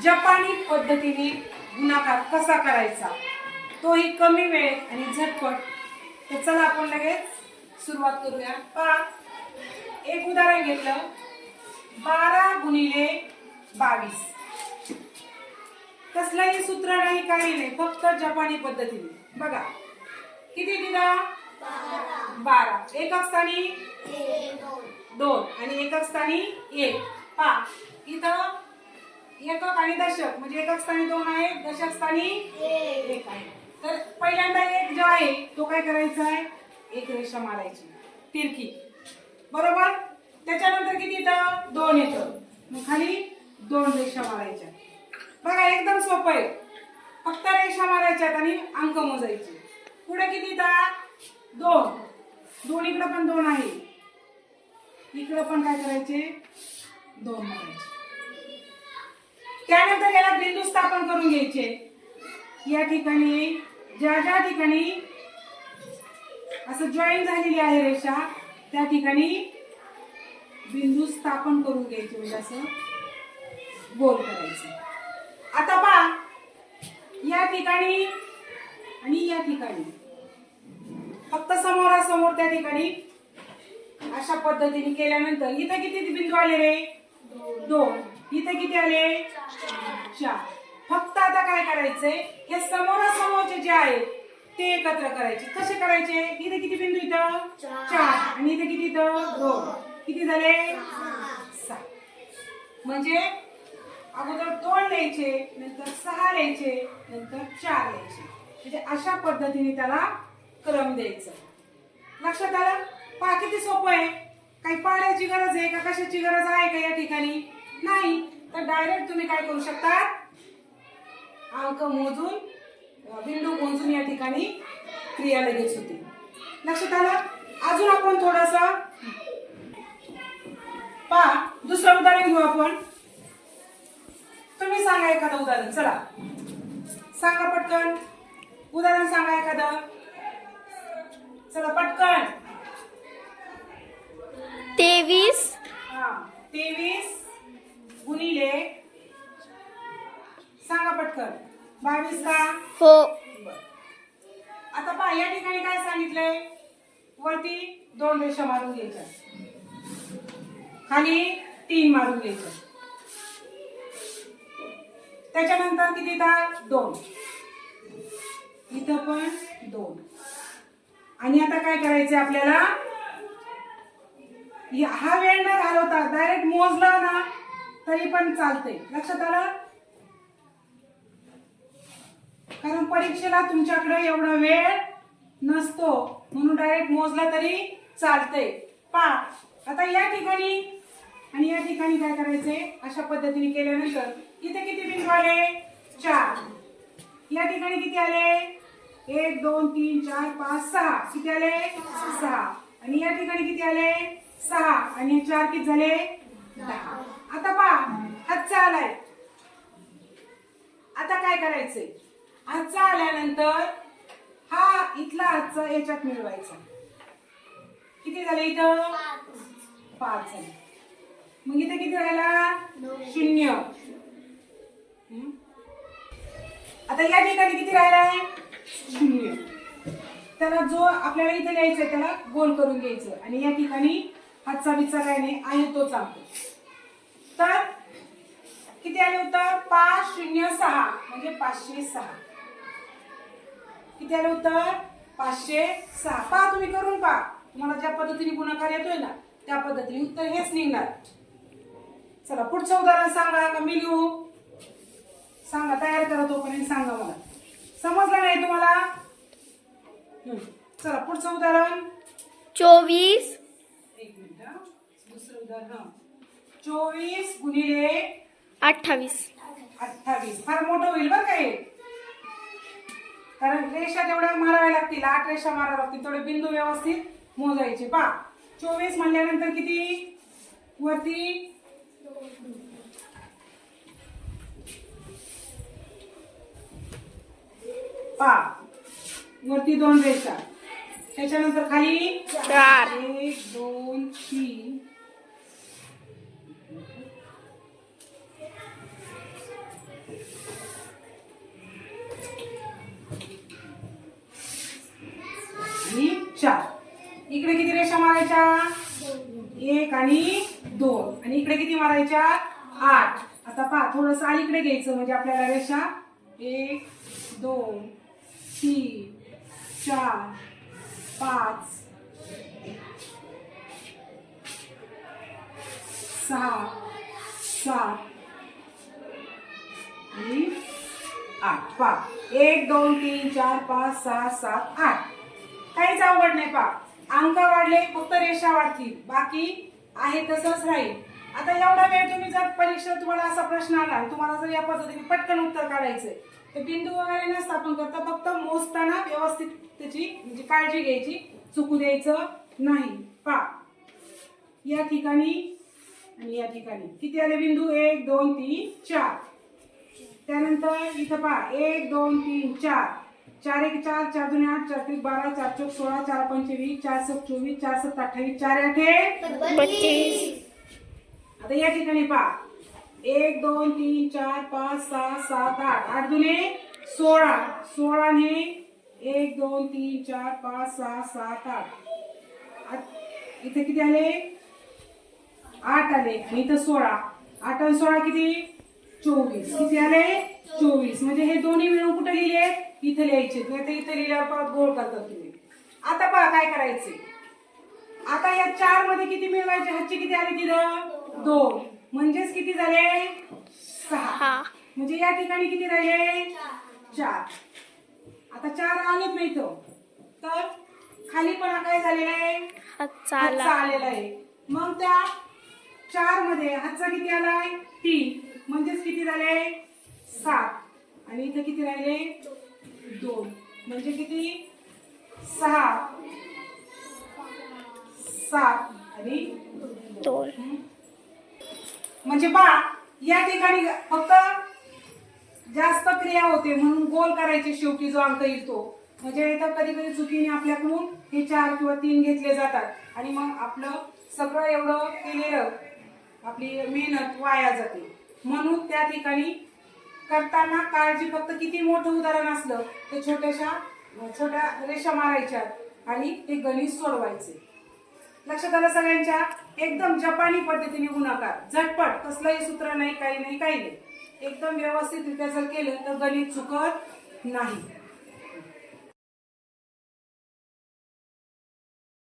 जपानी पद्धतीने गुणाकार कसा करायचा? तोही कमी वेळेत आणि झटपट. तर चला आपण लगेच सुरुवात करूया. पहा. एक उदाहरण घेतलं. बारा गुणिले बावीस. कसलंही सूत्र नाही काही नाही फक्त जपानी पद्धतीने. बघा. किती दिला? बारा. एकक स्थानी दोन. आणि एकक स्थानी एक. पा इथं एकक आणि दशक म्हणजे एकक स्थानी दोन आहे दशक स्थानी एक. आहे. तर पहिल्यांदा एक जो आहे तो काय करायचा आहे? एक रेषा मारायची. तिरकी. बरोबर? त्याच्यानंतर किती येतं? दोन येतं. मग खाली दोन रेषा मारायच्या. बघा एकदम सोपं आहे. फक्त रेषा मारायच्यात आणि अंक मोजायचे. पुढे किती येतात दोन. दोन इकडं पण दोन आहे. इकडं पण काय करायचे? दोन मारायचे. त्यानंतर याला बिंदू स्थापन करून घ्यायचे. या ठिकाणी ज्या ज्या ठिकाणी असं जॉईन झालेली आहे रेषा त्या ठिकाणी बिंदू स्थापन करून घ्यायचे म्हणजे असं गोल करायचं. आता पहा या ठिकाणी आणि या ठिकाणी. फक्त समोरासमोर त्या ठिकाणी अशा पद्धतीने केल्यानंतर इथं किती बिंदू आले रे? दोन. इथे किती आले? चार फक्त आता काय करायचंय? हे समोरासमोरचे जे आहेत ते एकत्र करायचे. कसे करायचे? इथे किती बिंदू इथं? चार. आणि इथे किती इथं? दोन. किती झाले? सहा. म्हणजे अगोदर दोन लिहायचे नंतर सहा लिहायचे नंतर चार लिहायचे. म्हणजे अशा पद्धतीने त्याला क्रम द्यायचा. लक्षात आलं? पहा किती सोपं आहे. काही पाण्याची गरज आहे का? कशाची गरज आहे का या ठिकाणी? नाही. तर डायरेक्ट तुम्ही काय करू शकता अंक मोजून बिंदू मोजून या ठिकाणी क्रिया लगेच होते. लक्षात आलं? अजून आपण थोडस पहा. दुसरं उदाहरण घेऊ आपण. तुम्ही सांगा एखादं उदाहरण. चला. सांगा पटकन. उदाहरण सांगा एखादं. चला पटकन. तेवीस. हा तेवीस. गुणिले सांगा पटकन. बावीस का? हो. आता पहा या ठिकाणी काय सांगितलंय? वरती दोन रेषा मारून घ्यायच्या. खाली तीन मारून घ्यायच्या. त्याच्यानंतर किती येतात? दोन. इथं पण दोन. आणि आता काय करायचंय आपल्याला? हा वेळ न घालवता डायरेक्ट मोजला ना तरी पण चालतंय. लक्षात आलं? कारण परीक्षेला तुमच्याकडे एवढा वेळ नसतो. म्हणून डायरेक्ट मोजला तरी चालतंय. पा आता या ठिकाणी आणि या ठिकाणी काय करायचंय? अशा पद्धतीने केल्यानंतर इथे किती बिंदू आले? चार. या ठिकाणी किती आले? एक दोन तीन चार पाच सहा. किती आले? सहा. आणि या ठिकाणी किती आले? सहा. आणि चार किती झाले? दहा. आता पहा हातचा आलाय. आता काय करायचंय? हातचा आल्यानंतर हा इथला हातचा याच्यात मिळवायचा. किती झाले इथं? पाच झाले. मग इथे किती राहिला? शून्य. आता या ठिकाणी किती राहिलाय? शून्य. त्याला जो आपल्याला इथे लिहायचा त्याला गोल करून घ्यायचं. आणि या ठिकाणी हातचा बिचा काय नाही आहे तो चालतो तर किती आले उत्तर? पाच शून्य सहा म्हणजे पाचशे सहा. किती आले उत्तर? पाचशे सहा. पहा तुम्ही करून पहा. तुम्हाला ज्या पद्धतीने गुणाकार येतोय ना त्या पद्धतीने उत्तर हेच निघणार. चला पुढचं उदाहरण सांगा का मी लिहू. सांगा तयार करा तोपर्यंत सांगा मला. समजलं नाही तुम्हाला? चला पुढचं उदाहरण. चोवीस एक मिनिट हा. दुसरं उदाहरण हा. चोवीस गुणिले अठ्ठावीस. अठ्ठावीस. फार मोठं होईल बरं का हे. कारण रेषा तेवढ्या माराव्या लागतील. आठ रेषा माराव्या लागतील. तेवढे बिंदू व्यवस्थित मोजायचे. पा चोवीस म्हणल्यानंतर किती? वरती? पा वरती दोन रेषा. त्याच्यानंतर खाली? चार. एक दोन तीन. एक आणि दोन. आणि इकडे किती मारायच्या? आठ. आता पहा थोडस अलीकडे घ्यायचं म्हणजे आपल्याला रेषा एक दोन तीन चार पाच सहा सात आणि आठ. पा एक दोन तीन चार पाच सहा सात आठ. काहीच अवघड नाही पा अंक वाढले फक्त रेषा वाढतील. बाकी आहे तसंच राहील. आता एवढा वेळ तुम्ही जर परीक्षा तुम्हाला असा प्रश्न आला तुम्हाला जर या पद्धतीने पटकन उत्तर काढायचंय तर बिंदू वगैरे न स्थापन करता फक्त मोजताना व्यवस्थित त्याची म्हणजे काळजी घ्यायची चुकू द्यायचं नाही. पा या ठिकाणी आणि या ठिकाणी. किती आले बिंदू? एक दोन तीन चार. त्यानंतर इथं पहा. एक दोन तीन चार. चार एक चार चार दोन आठ चार त्रिक बारा चार चौक सोळा चार पंचवीस चार सक चोवीस चार सत्त अठ्ठावीस चार आठे आता या ठिकाणी पहा. एक दोन तीन चार पाच सहा सात आठ. आठ दुने सोळा. सोळाने एक दोन तीन चार पाच सहा सात आठ. इथे किती आले? आठ आले. आणि इथं सोळा. आठ आणि सोळा किती? चोवीस. किती आले? चोवीस. म्हणजे हे दोन्ही मिळून कुठे लिहिले इथे लिहायचे किंवा ते इथे लिहिल्यावर परत गोळ करतात तुम्ही. आता पहा काय करायचे. आता या चारमध्ये किती मिळवायचे? हातचे किती आले तिथं? दोन. म्हणजेच किती झाले? सहा. म्हणजे या ठिकाणी किती राहिले? चार. आता चार आलेच नाही इथं. तर खाली पण काय झालेला आहे? आलेला आहे. मग त्या चारमध्ये हातचा किती आलाय? तीन. म्हणजेच किती झाले? सात. आणि इथं किती राहिले? दोन. म्हणजे किती? सहा. सात. आणि दोन. म्हणजे पा या ठिकाणी फक्त जास्त क्रिया होते म्हणून गोल करायचे शेवटी जो अंक येईल तो. म्हणजे इथं कधी कधी चुकीने आपल्याकडून हे चार किंवा तीन घेतले जातात. आणि मग आपलं सगळं एवढं केलेलं आपली मेहनत वाया जाते. म्हणून त्या ठिकाणी करताना काळजी फक्त किती मोठं उदाहरण असलं तर छोट्याशा छोट्या रेषा मारायच्या आणि ते गणित सोडवायचे. लक्षात आलं सगळ्यांच्या? एकदम जपानी पद्धतीने गुणाकार. झटपट. कसलंही सूत्र नाही काही नाही काही नाही. एकदम व्यवस्थितरित्या जर केलं तर गणित चुकत नाही.